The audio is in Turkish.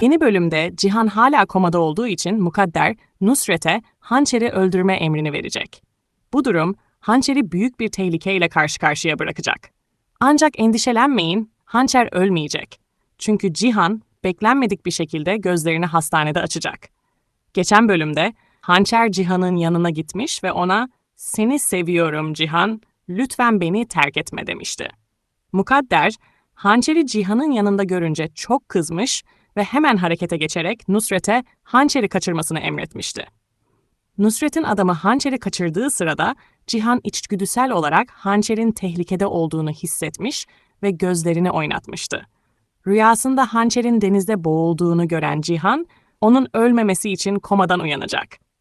Yeni bölümde Cihan hala komada olduğu için Mukadder, Nusret'e hançeri öldürme emrini verecek. Bu durum hançeri büyük bir tehlikeyle karşı karşıya bırakacak. Ancak endişelenmeyin, hançer ölmeyecek. Çünkü Cihan beklenmedik bir şekilde gözlerini hastanede açacak. Geçen bölümde hançer Cihan'ın yanına gitmiş ve ona "Seni seviyorum Cihan, lütfen beni terk etme." demişti. Mukadder, hançeri Cihan'ın yanında görünce çok kızmış ve hemen harekete geçerek Nusret'e hançeri kaçırmasını emretmişti. Nusret'in adamı hançeri kaçırdığı sırada Cihan içgüdüsel olarak hançerin tehlikede olduğunu hissetmiş ve gözlerini oynatmıştı. Rüyasında hançerin denizde boğulduğunu gören Cihan, onun ölmemesi için komadan uyanacak.